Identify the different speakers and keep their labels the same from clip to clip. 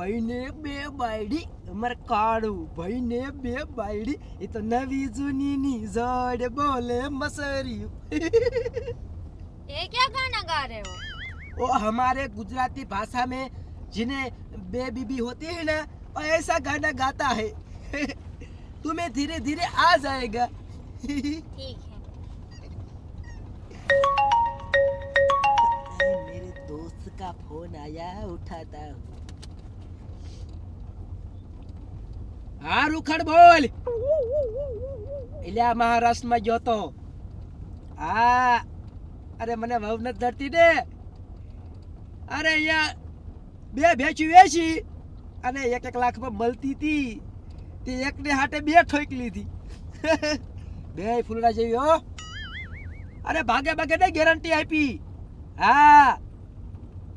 Speaker 1: કાળું ભાઈને બે બાયડી અમારે કાળું ભાઈને બે બાયડી એ તો નવી જૂનીની જોડ બોલે મસરિયું
Speaker 2: ये क्या गाना गा रहे हो
Speaker 1: वो हमारे गुजराती भाषा में जिन्हें बे बीबी होती है ना वो ऐसा गाना गाता है तुम्हें धीरे धीरे आ जाएगा
Speaker 2: ठीक है
Speaker 1: अरे मेरे दोस्त का फोन आया उठाता हूँ હા રૂખડ બોલ. એલ્યા મહારાષ્ટ્રમાં ગયો તો. હા અરે મને વહુ નથી ધરતી દે અરે અહીંયા બે ભેંચી વેચી અને એક એક લાખમાં મળતી હતી. તે એકને હાટે બે ઠોકી લીધી. બે ફૂલડા જેવી, હો. અરે ભાગે ભાગે ને ગેરંટી આપી. હા.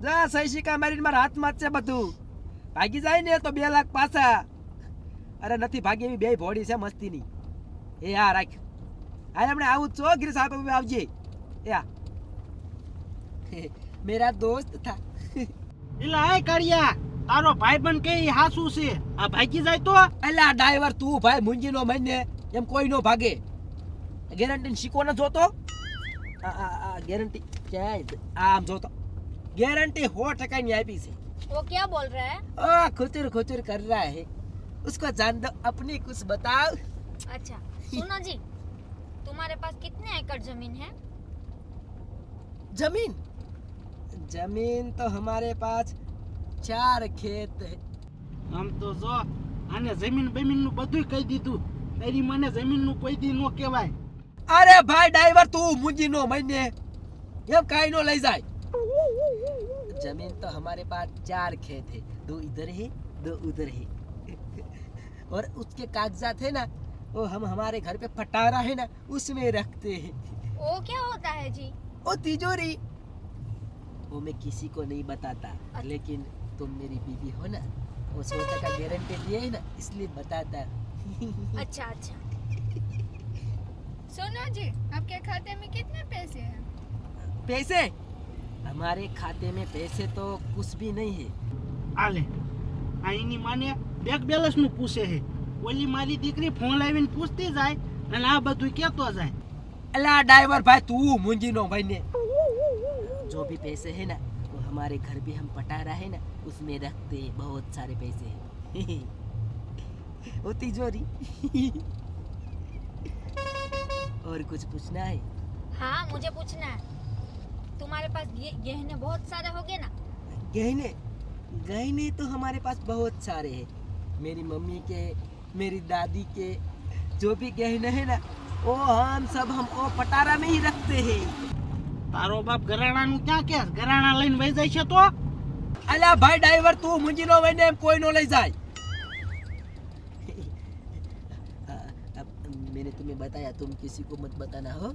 Speaker 1: જા સહી સિક્કા મારીને મારા હાથમાં જ છે બધું. ભાગી જાય ને તો બે લાખ પાછા. અરે નથી ભાગી એવી બે ભોડી છે મસ્તીની. એ હા રાખ હા આપણે આવું છો ગિરીશ સાહેબ આવજે. એ હા મેરા દોસ્ત થા.
Speaker 3: એલા એ કરિયા તારો ભાઈ બન કે હાસુ છે? આ ભાગી જાય તો?
Speaker 1: એલા ડ્રાઈવર તું ભાઈ મુંજી નો મહિને એમ કોઈ નો ભાગે. ગેરંટી શીખો ન જોતો? આ આ ગેરંટી ક્યાંય આમ જોતો. ગેરંટી હો ટકા ની આપી છે.
Speaker 2: વો ક્યાં બોલ રહા હે
Speaker 1: આ ખુચુર ખુચુર કર રહા હે उसको जान दो अपनी कुछ बताओ
Speaker 2: अच्छा सुनो जी तुम्हारे पास कितने एकड़ जमीन है
Speaker 1: जमीन जमीन तो हमारे पास चार खेत है
Speaker 3: આમ તો જો આને જમીન બમીન નું બધું કહી દીધું તારી મને જમીન નું કોઈ દી નો કહેવાય
Speaker 1: अरे भाई ड्राइवर तू मुंजी नो महीने हम काई नो ले जाए जमीन तो हमारे पास चार खेत है दो इधर है दो उधर है और उसके कागजात है ना वो हम हमारे घर पे पटारा है ना उसमें रखते हैं।
Speaker 2: वो क्या होता है जी?
Speaker 1: वो तिजोरी। वो मैं किसी को नहीं बताता अच्छा। लेकिन तुम मेरी बीबी हो ना वो सोचा का गारंटी दिए है ना इसलिए बताता।
Speaker 2: अच्छा अच्छा।
Speaker 4: सुनो जी आपके खाते में कितने पैसे हैं?
Speaker 1: पैसे? हमारे खाते में पैसे तो कुछ भी नहीं है।
Speaker 3: आले आई नहीं मानिया બેંક બેલેન્સ નું પૂછે છે ઓલી મારી દીકરી ફોન લાવીને પૂછતી જાય અને આ બધું કહેતો જાય
Speaker 1: अल्लाह ड्राइवर भाई तू मुंजी नो भाई ने जो भी पैसे है ना वो हमारे घर भी हम पटारा है ना उसमें रखते हैं बहुत सारे पैसे हैं वो तिजोरी और कुछ पूछना है
Speaker 2: हाँ मुझे पूछना है तुम्हारे पास ये गहने बहुत सारे होंगे ना
Speaker 1: गहने गहने तो हमारे पास बहुत सारे हैं मेरी मम्मी के मेरी दादी के जो भी गहने हैं ना वो हम सब हम वो पटारा में ही रखते हैं
Speaker 3: તારો બાપ ગરાણાનું ક્યાં કે ગરાણા લઈને વહી જાય છે તો
Speaker 1: अला भाई ड्राइवर तू मुंजी नो मैंने कोई नो ले जाए अब मैंने तुम्हें बताया तुम किसी को मत बताना हो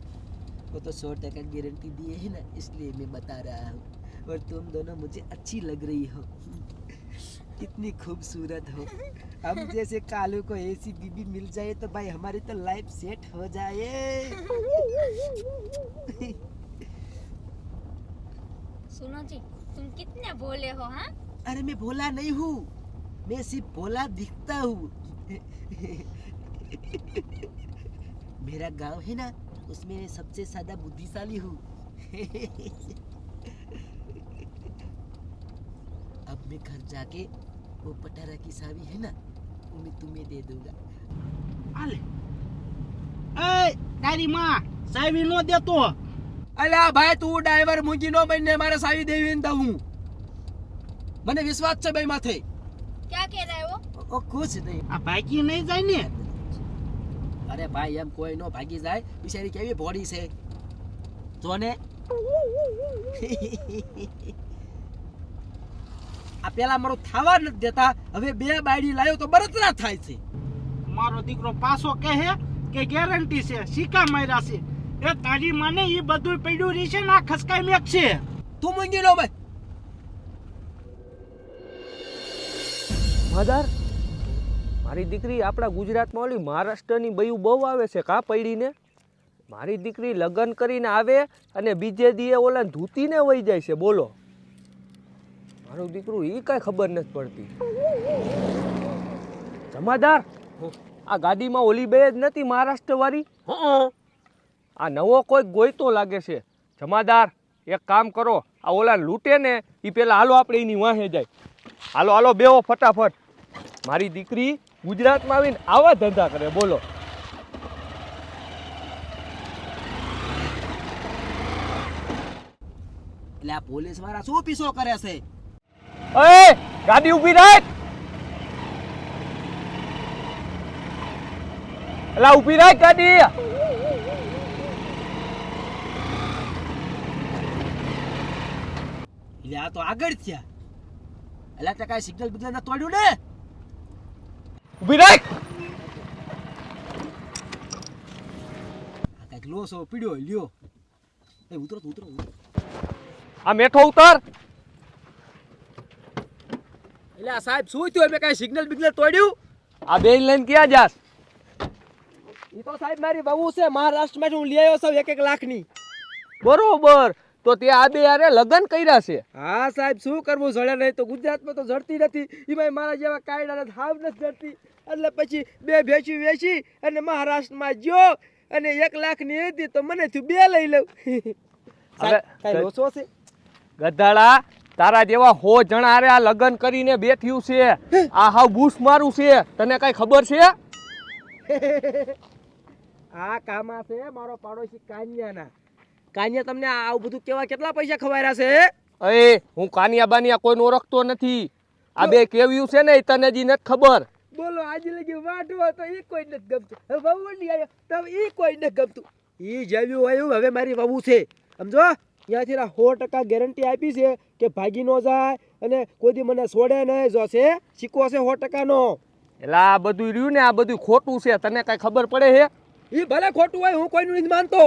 Speaker 1: वो तो सौ टका गारंटी दिए है ना इसलिए मैं बता रहा हूँ और तुम दोनों मुझे अच्छी लग रही हो कितनी खूबसूरत हो। हम जैसे कालू को ऐसी बीबी मिल जाए तो भाई हमारी तो लाइफ सेट हो जाए।
Speaker 2: सुनो जी तुम कितने भोले हो हाँ?
Speaker 1: अरे मैं भोला नहीं हूँ मैं सिर्फ़ भोला दिखता हूँ। मेरा गाँव है ना उसमें सबसे ज़्यादा बुद्धिशाली हूँ। अब मैं घर जाके वो पटारा की सावी है ना वो मैं तुम्हें दे दूंगा
Speaker 3: આલે એ તારી માં સાવી નો દેતો
Speaker 1: અલ્યા ભાઈ તું ડ્રાઈવર મૂંજી નો બનને મારે સાવી દેવી ને દઉં મને વિશ્વાસ છે ભાઈ માથે
Speaker 2: क्या कह रहे हो
Speaker 1: ઓ ખુશ નહીં
Speaker 3: આ ભાગી નહીં જાય ને
Speaker 1: અરે ભાઈ એમ કોઈ નો ભાગી જાય બિચારી કેવી ભોળી છે જો ને આ પેલા મારું થાવા નથી દેતા. હવે બે બાયડી લાવ્યો તો બળતરા થાય છે.
Speaker 3: મારો દીકરો પાછો કહે કે ગેરંટી છે સિક્કા માર્યા છે. એ તારી માને એ બધું પડ્યું રહી છે ને આ ખસકાઈ મેક છે.
Speaker 1: તું મૂંગી લો ભાઈ.
Speaker 5: મધર મારી દીકરી આપણા ગુજરાતમાં ઓલી મહારાષ્ટ્રની બયું બહુ આવે છે કા પડીને? મારી દીકરી લગ્ન કરીને આવે અને બીજે દીએ ઓલા ધૂતીને વહી જાય છે બોલો. મારું દીકરું એ કાંઈ ખબર નથી પડતી. જમાદાર આ ગાડીમાં ઓલી બે જ નથી મહારાષ્ટ્ર વાળી આ નવો કોઈ ગોયતો લાગે છે. જમાદાર એક કામ કરો આ ઓલા લૂંટે ને એ પેલા હાલો આપણે એની વાહે જાય. હાલો હાલો બેવો ફટાફટ. મારી દીકરી ગુજરાતમાં આવીને આવા ધંધા કરે બોલો.
Speaker 1: એટલે આ પોલીસવાળા શું પીસો કરે છે?
Speaker 5: એ ગાડી ઊભી રાખ. એલા ઊભી રાખ ગાડી.
Speaker 1: એટલે આ તો આગળ થયા. એટલે તે કાંઈ સિગ્નલ બિગ્નલ ના તોડ્યું ને?
Speaker 5: ઊભી રાખ.
Speaker 1: કાંઈક લોસો પીડ્યો લ્યો. એ ઉતરો ઉતરો ઉતરો.
Speaker 5: આ મેઠો ઉતાર.
Speaker 1: એટલે આ સાહેબ શું થયું? એમ કાંઈ સિગ્નલ બિગ્નલ તોડ્યું?
Speaker 5: આ બેન લઈને ક્યાં જાસ
Speaker 1: એ તો સાહેબ મારી બહુ છે મહારાષ્ટ્રમાં હું લઈ આવ્યો છું એક એક લાખની.
Speaker 5: બરોબર. તો તે આ બે યારે લગ્ન કર્યા છે.
Speaker 1: હા સાહેબ શું કરવું? જડે નહીં તો ગુજરાતમાં તો જડતી નથી. એમાં મારા જેવા કાયડા હાવ નથી જડતી. એટલે પછી બે ભેંસી વેચી અને મહારાષ્ટ્રમાં ગયો અને એક લાખની હતી તો મને થયું બે લઈ લઉં. કાંઈ લોચો છે?
Speaker 5: ગધાડા તારા જેવા હો જણા હારે આ લગ્ન કરીને બેઠ્યું છે. આ હાવ બૂસ મારું છે. તને કઈ ખબર છે?
Speaker 1: આ કામા છે મારો પાડોશી કાન્યાના. કાન્યા તમને આ- આવું બધું કેવા કેટલા પૈસા ખવાયરા છે?
Speaker 5: અરે હું કાનિયા બાનિયા કોઈને ઓળખતો નથી. આ બે કેવ્યું છે ને તને જી નથી ખબર.
Speaker 1: બોલો આજે લગી વાટવો તો એ કોઈ નથી ગમતું. હવે વહુ નહીં આવ્યો તો એ કોઈ નથી ગમતું. એ જેવ્યું હોય હવે મારી વહુ છે. સમજો? ત્યાંથી સો ટકા ગેરંટી આપી છે. કે ભાગી ન જાય અને કોઈ દી મને છોડે નહીં જો છે સિક્કો છે સો ટકાનો.
Speaker 5: એટલે આ બધું રહ્યું ને આ બધું ખોટું છે. તને કઈ ખબર પડે છે
Speaker 1: એ ભલે ખોટું હોય હું કોઈનું નથી માનતો.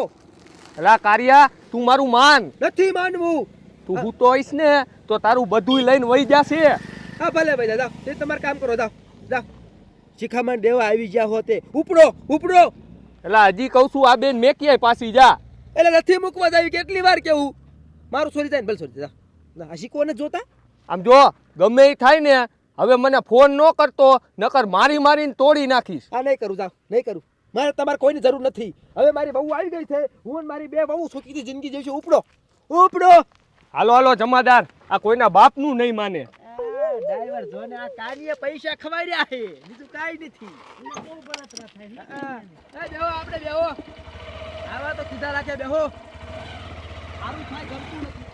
Speaker 5: એટલે કારિયા તું મારું માન.
Speaker 1: નથી માનવું.
Speaker 5: તું હું. તો હોઈશ ને તો તારું બધું લઈને વહી જાશે.
Speaker 1: હા ભલે ભાઈ દાદા તે તમારે કામ કરો જાઓ જાઓ. શિખામણ દેવા આવી ગયા હોતે. ઉપડો ઉપડો.
Speaker 5: એટલે હજી કહું છું આ બેન મેં ક્યાંય પાછી જા.
Speaker 1: એટલે નથી મૂકવા જાવી કેટલી વાર કેવું? મારું સોરી જાય ને ભલે સોરી જા ના કોને જોતા?
Speaker 5: આમ જો ગમે એ થાય ને હવે મને ફોન ન કરતો નકર મારી મારીને તોડી નાખીશ.
Speaker 1: આ નહીં કરું જાવ નહીં કરું. મારે તમારે કોઈની જરૂર નથી. હવે મારી બહુ આવી ગઈ છે. હું અને મારી બે બહુ સુખીથી જિંદગી જઈશું ઉપડો ઉપડો.
Speaker 5: હાલો હાલો જમાદાર. આ કોઈના બાપનું નહીં માને.
Speaker 1: ડ્રાઈવર જો ને આ કાર્ય પૈસા ખવાઈ રહ્યા છે. બીજું કાઈ નથી. આપણે બેહો. આવા તો કીધા રાખે બેહો. સારું થાય ગમતું નથી.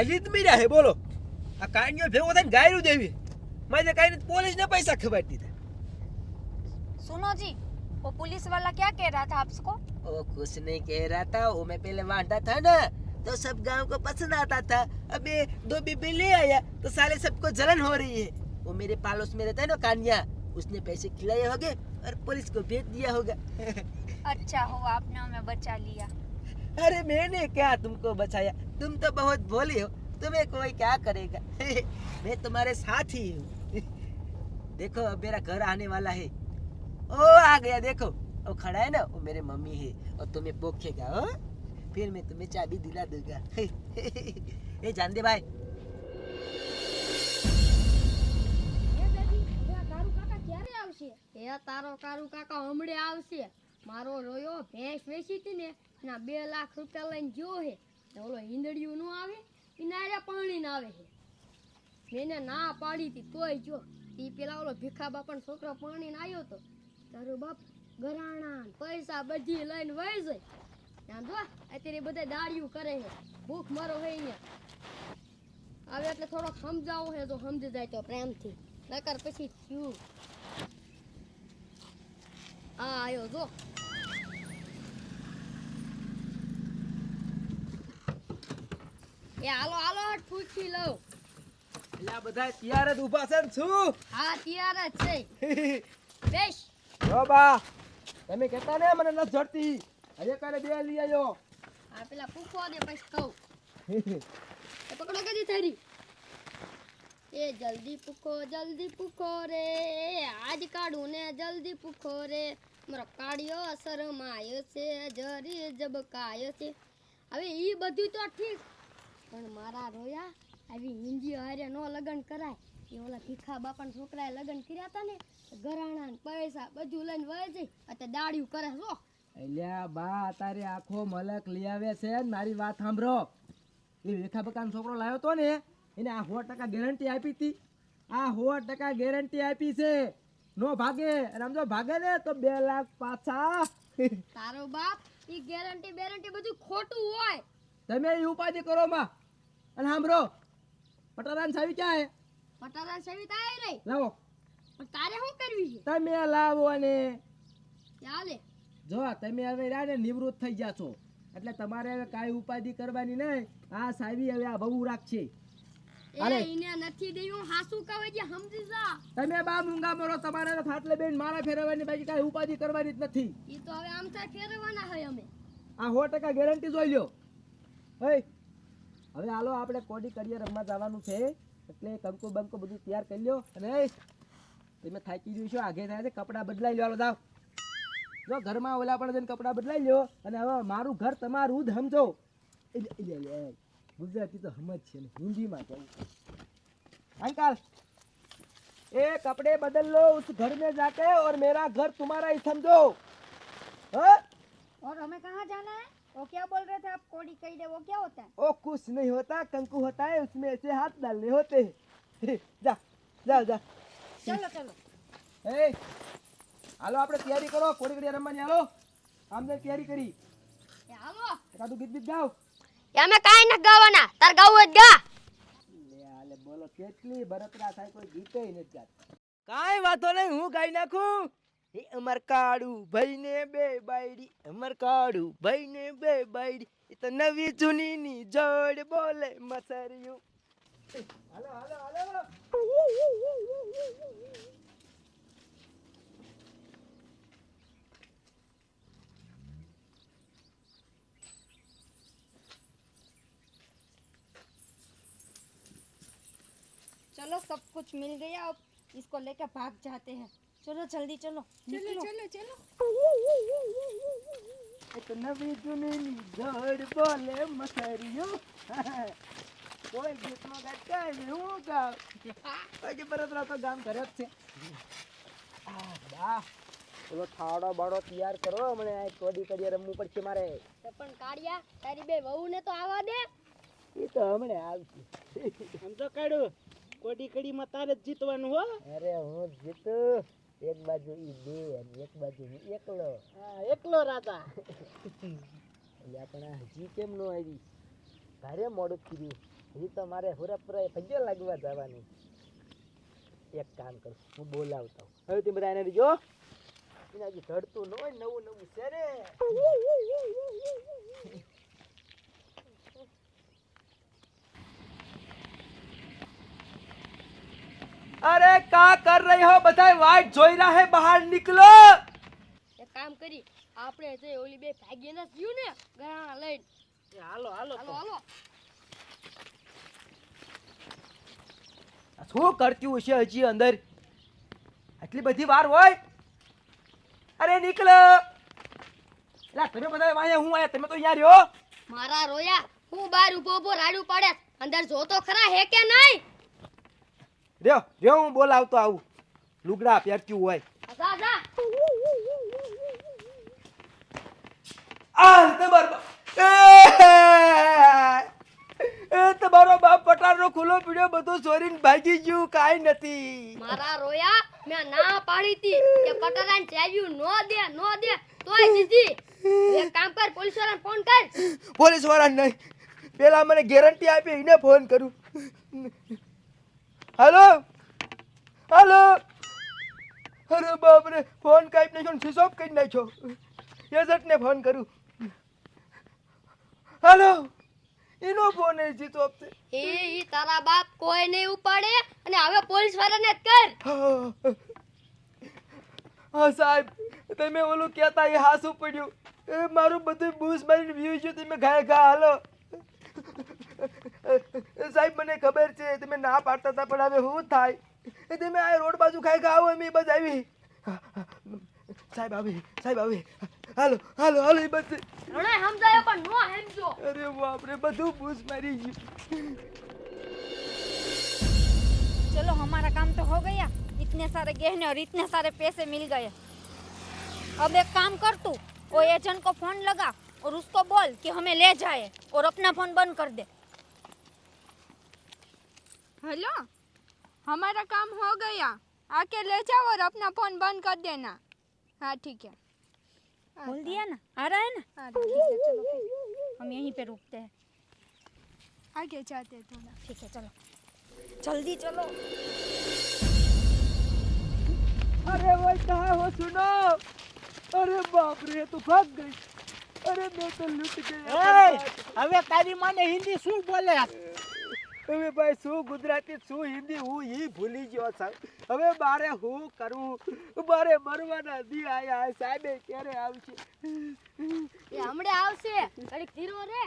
Speaker 1: હાલી જ મીર્યા હે બોલો આ કાન્યો ભેગો થઈને ગાયરું દેવી મારે કાંઈ નથી પોલીસને પૈસા ખવાડી દીધા
Speaker 2: सुनो जी वो पुलिस वाला क्या कह रहा था आपको
Speaker 1: ओ कुछ नहीं कह रहा था वो मैं पहले बांटा था ना तो सब गांव को पसंद आता था अब ये दो बीबी ले आया तो साले सबको जलन हो रही है वो मेरे पालोस में रहता है ना कान्या उसने पैसे खिलाए होंगे और पुलिस को भेज दिया होगा
Speaker 2: अच्छा हो आपने हमें बचा लिया
Speaker 1: अरे मैंने क्या तुमको बचाया तुम तो बहुत भोली हो तुम्हें कोई क्या करेगा मैं तुम्हारे साथ ही हूँ देखो अब मेरा घर आने वाला है ओ आ गया देखो वो खड़ा है ना वो मेरे मम्मी है और तुम्हें पोखेगा हो फिर मैं तुम्हें चाबी दिला दूंगा ये जान दे भाई
Speaker 6: એ તારો કારુ કાકા હમણે આવશે મારો રોયો, ભેંસ વેચી હતી ને, એના બે લાખ રૂપિયા લઈને જો હે. ઓલો હિંદડિયું નો આવે એના પાણી ના આવે હે. મેં ના પાડી હતી, તોય જો એ પેલા ઓલો ભીખા બાપાનો છોકરો પાણી આવ્યો તો, તારો બાપ ગરાણા પૈસા બધી લઈને વહી જાય. આમ જો, અત્યારે બધા દાળિયું કરે છે ભૂખ મરો હોય ને હવે એટલે થોડોક સમજાવો છે તો સમજી જાય તો પ્રેમથી. નકર પછી થયું. આ આયો, જો. એ હાલો હાલો પૂછી લઉં.
Speaker 1: એટલે આ બધા તૈયાર જ ઊભા છે ને શું
Speaker 6: હા તૈયાર જ છે. બેસ.
Speaker 1: જો બા તમે કહેતા ને મને નથી જડતી. હજે કાલે બે લઈ આવ્યો
Speaker 6: આ પેલા પૂછવા દે પછી કહું. એ પકડો કદી થરી એ જલ્દી પૂકો જલ્દી પૂખો રે. આજ કાઢું ને જલ્દી પૂખો રે. મારો કાઢ્યો અસર માયો છે જરી જબકાયો છે. હવે એ બધું તો ઠીક પણ મારા રોયા આવી હિન્દી હારે નો લગ્ન કરાય. એ ઓલા ભીખા બાપાના છોકરાએ લગ્ન કર્યા હતા ને ઘરાણા ને પૈસા બધું લઈને વહે છે. અત્યારે દાડિયું કરે જો
Speaker 1: અલ્યા બા તારે આખો મલક લઈ આવે છે ને મારી વાત સાંભળો. એ રેખા બકાનો છોકરો લાવ્યો તો ને એને આ સો ટકા ગેરંટી આપી હતી. આ સો ટકા ગેરંટી આપી છે. નો ભાગે રમજો ભાગે ને તો બે લાખ પાછા.
Speaker 6: તારો બાપ ઈ ગેરંટી બેરંટી બધું ખોટું હોય.
Speaker 1: તમે એ ઉપાધિ કરો માં. અને સાંભળો પટારાન સાવી ક્યાં હે
Speaker 6: પટારા સવિતા આવી રહી
Speaker 1: લાવો.
Speaker 6: પણ તારે શું કરવી છે?
Speaker 1: તમે લાવો ને
Speaker 6: ચાલે
Speaker 1: જો તમે હવે રહ્યા ને નિવૃત્ત થઈ ગયા છો. એટલે તમારે હવે કાંઈ ઉપાધિ કરવાની નહીં. આ સાવી હવે આ બહુ રાખશે. તમે બા મૂંગા મરો તમારે ખાટલે બેન મારા ફેરવવાની બાકી કાંઈ ઉપાધિ કરવાની જ નથી.
Speaker 6: ઈ તો હવે આમ થાય ફેરવાના હોય અમે.
Speaker 1: આ સો ટકા ગેરંટી જોઈ લ્યો. હે હવે હાલો, આપણે કોડી કરીએ રમવા જવાનું છે. એટલે કંકુ બંકુ બધું તૈયાર કરી લ્યો. અને તમે થાકી ગયું આગે થાય છે, કપડાં બદલાઈ લો હાલો, જાઓ. જો, ઘરમાં ઓલા પણ જઈને કપડાં બદલાઈ લ્યો. અને હવે મારું ઘર તમારું જ સમજો ગુજરાતી તો સમજ છે હિન્દીમાં કહું. અંકલ, એ કપડે બદલ લો, ઉસ ઘર મેં જાકે ઓર મેરા ઘર તુમારા સમજો. હા?
Speaker 2: और हमें कहाँ जाना है वो क्या बोल रहे थे आप कोडी कही दे वो क्या होता है
Speaker 1: ओ कुछ नहीं होता कंकु होता है उसमें ऐसे हाथ डालने होते हैं जा जाओ जा
Speaker 2: चलो चलो
Speaker 1: ए હાલો આપણે તૈયારી કરો કોડી કડી રમવાની હાલો આમ જઈને તૈયારી કરી
Speaker 6: એ હાલો
Speaker 1: એકાદું ગીત ગીત ગાઓ
Speaker 6: અમે કાઈ ન ગાવાના તાર ગાવું જ ગા
Speaker 1: લે હાલે બોલો કેટલી બરતરા થાય કોઈ ગીતે નથી ગાતા કાંઈ વાંધો નહીં હું ગાઈ નાખું એ અમર કાળુ ભાઈ ને બે બાયડી અમર કાળુ ભાઈ ને બે બાયડી એ તો નવી જૂની ની જોડ બોલે મસરિયું હાલો હાલો હાલો
Speaker 2: चलो सब कुछ मिल गया अब इसको लेके भाग जाते हैं ચલો જલ્દી
Speaker 4: ચલો. ચલો ચલો
Speaker 1: ચલો. એક નવી જૂની ધડ બોલે મસરિયો કોઈ ગીતમાં ગાતા હું ગાવ બાકી પરતરા તો ગામ ઘરે જ છે. આ વાહ પેલો થાવડો બાડો તૈયાર કરો મને કોડી કરી રમવું પડશે મારે.
Speaker 6: પણ કાળિયા તારી બે વહુ ને તો આવવા દે.
Speaker 1: એ તો હમણે આવશે.
Speaker 3: એમ તો કાઢું. કોડી કડી કડીમાં તારે જ જીતવાનું હો.
Speaker 1: અરે હું જીતું. એક બાજુ ઈ બે અને એક બાજુ હું એકલો.
Speaker 3: હા, એકલો રાજા
Speaker 1: એટલે આપણે હજી કેમ નો આવી? ભારે મોડું કર્યું હજી તો મારે હુરપુરા ભજ્ય લાગવા જવાનું. એક કામ કરું હું બોલાવતા હવે તમે બધા એને જો. એના હજી ધડતું ન હોય નવું નવું છે રે અરે કા કર રહી હો? બધા વાટ જોઈ રહ્યા હે બહાર નીકળો.
Speaker 6: એક કામ કરી આપણે જે ઓલી બે ભાગી ના જીવ ને ઘરાણા લઈને.
Speaker 3: એ હાલો હાલો
Speaker 6: હાલો હાલો.
Speaker 1: શું કરતી હશે હજી અંદર? આટલી બધી વાર હોય? અરે નીકળો. એલા તમે બધા વાયા હું આયા? તમે તો અહીંયા રહ્યો?
Speaker 6: મારા રોયા હું બાર ઊભો ઊભો રાડું પાડે. અંદર જોતો ખરા હે કે નહીં?
Speaker 1: રહ્યો રહ્યો હું બોલાવતો આવું. લુગડા પહેરતું હોય. તમાર બાપ પટારનો ખુલ્લો પીડ્યો બધું ચોરીને ભાગી ગયું કાંઈ નથી.
Speaker 6: મારા રોયા મેં ના પાડી હતી કે પટારાને ચાલ્યું નો દે નો દે તોય દીધી. એક કામ કર પોલીસ વાળાને ફોન કર.
Speaker 1: પોલીસ નહીં. પેલા મને ગેરંટી આપી એને ફોન કરું. હાલો? હાલો? અરે બાપ રે ફોન કાપી નાખ્યો સ્વિચ ઓફ કરી નાખ્યો. એજન્ટને ફોન કરું. હાલો? એનો ફોન એ જીતો આપતે
Speaker 6: એ ઈ તારા બાપ કોઈ નહીં ઉપાડે અને હવે પોલીસ વાળાને જ કર.
Speaker 1: હા. સાહેબ તમે ઓલું કહેતા એ હાસું પડ્યું. એ મારું બધું બૂસ મારીને વ્યૂ જો તમે ઘાય ઘા હાલો. સાહેબ મને ખબર છે તમે ના પાડતા હતા પણ હવે શું થાય એ તમે આ રોડ બાજુ ખાઈ ખાઓ એમ એ બસ આવી સાહેબ આવી સાહેબ આવી હાલો હાલો હાલો એ બસ
Speaker 6: ઘણા સમજાયો પણ નો સમજો
Speaker 1: અરે બાપરે બધું બૂસ મારી ગયું
Speaker 2: चलो हमारा काम तो हो गया इतने सारे गहने और इतने सारे पैसे मिल गए अब एक काम कर तू वो एजेंट को फोन लगा और उसको बोल कि हमें ले जाए और अपना फोन बंद कर दे
Speaker 4: हेलो हमारा काम हो गया आके ले जाओ और अपना फोन बंद कर देना हाँ ठीक है
Speaker 2: बोल दिया ना आ रहा है ना
Speaker 4: हाँ,
Speaker 2: ठीक है चलो फिर हम यहीं पे रुकते हैं
Speaker 4: आगे जाते हैं थोड़ा
Speaker 2: ठीक है चलो जल्दी चलो
Speaker 1: अरे वो कहाँ हो सुनो अरे बाप रे तू भाग गई अरे मैं तो लूट गया
Speaker 3: એ હવે તારી માને હિન્દી શું બોલે
Speaker 1: હવે ભાઈ શું ગુજરાતી શું હિન્દી હું ઈ ભૂલી ગયો સાહેબ હવે મારે હું કરવું? મારે મરવાના દી આયા સાહેબે ક્યારે આવશે?
Speaker 6: એ હમણે આવશે. ઘડીક ધીરો રે.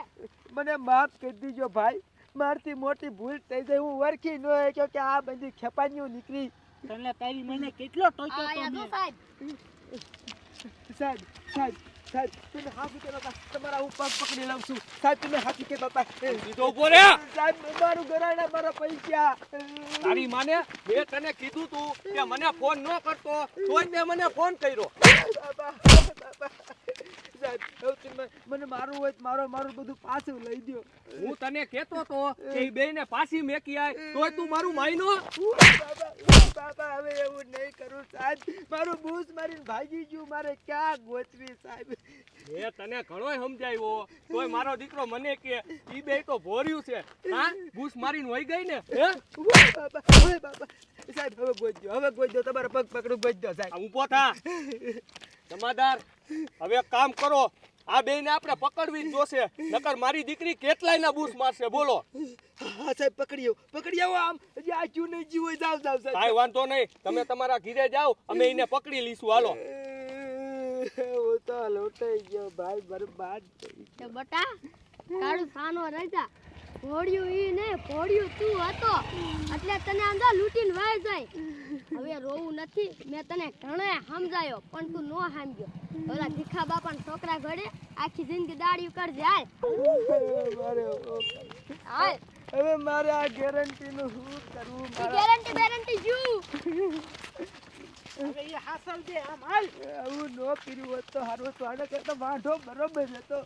Speaker 1: મને માફ કરી દીજો ભાઈ. મારથી મોટી ભૂલ થઈ જાય. હું વરખી ન હોય કે આ બધી ખેપાનીઓ નીકળી.
Speaker 3: તને તારી મને કેટલો ટોક્યો તો
Speaker 6: સાહેબ.
Speaker 1: સાહેબ સાહેબ. સાહેબ તમે હાથ કે બાપા તમારા હું પગ પકડી લઉં છું. સાહેબ તમે હાથ કે બાપા
Speaker 5: સીધો ઊભો રે.
Speaker 1: સાહેબ મારું ઘરાણા મારા પૈસા.
Speaker 5: તારી માને મેં તને કીધું તું કે મને ફોન ન કરતો તોય મેં મને ફોન કર્યો.
Speaker 1: મને મારું હોય મારો મારું બધું પાછું લઈ દ્યો.
Speaker 5: હું તને કહેતો તો કે બે ને પાછી મેકી આય તોય તું મારું માયનો
Speaker 1: બાબા બાબા હવે એવું નહીં કરું સાહેબ મારું બૂસ મારીને ભાગી ગયું મારે ક્યાં ગોતવી સાહેબ?
Speaker 5: એ તને ઘણોય સમજાવ્યો તોય મારો દીકરો મને કે ઈ બે તો ભોર્યું છે. હા? બૂસ મારીને વહી ગઈ ને? હે?
Speaker 1: બાબા ઓય બાબા સાહેબ હવે દો હવે દો તમારા પગ પકડું દો સાહેબ.
Speaker 5: ઊભો થા. જમાદાર હવે એક કામ કરો. આ બેને આપણે પકડવી જ જોશે. નકર મારી દીકરી કેટલાયના બૂસ મારશે બોલો.
Speaker 1: હા સાહેબ પકડી આવો. પકડી આવો આમ. હજી આ ક્યુ નહીં જીવો હોય જાવ જાવ સાહેબ.
Speaker 5: કાંઈ વાંધો નહીં. તમે તમારા ઘીરે જાઓ અમે એને પકડી લઈશું. હાલો.
Speaker 1: હું તો લોટાઈ ગયો. ભાઈ બરબાદ
Speaker 6: બટા કાળું સાનો રહેતા ઘોડિયું ઈ ને ઘોડિયું તું હતો. એટલે તને આંધો લૂંટીને વાય જાય. હવે રોવું નથી મેં તને ઘણે સમજાયો પણ તું નો સમજ્યો ઓલા ભીખા બાપાના છોકરા ઘડે આખી જિંદગી દાડી કરજે હાલ? હાલ.
Speaker 1: હવે મારે આ ગેરંટી નું શું કરવું?
Speaker 6: ગેરંટી બેરંટી જુ
Speaker 3: હવે એ હાસલ દે આમ હાલ.
Speaker 1: હું નો કર્યું હોત તો હારું તો આના કરતા વાંઢો બરોબર હતો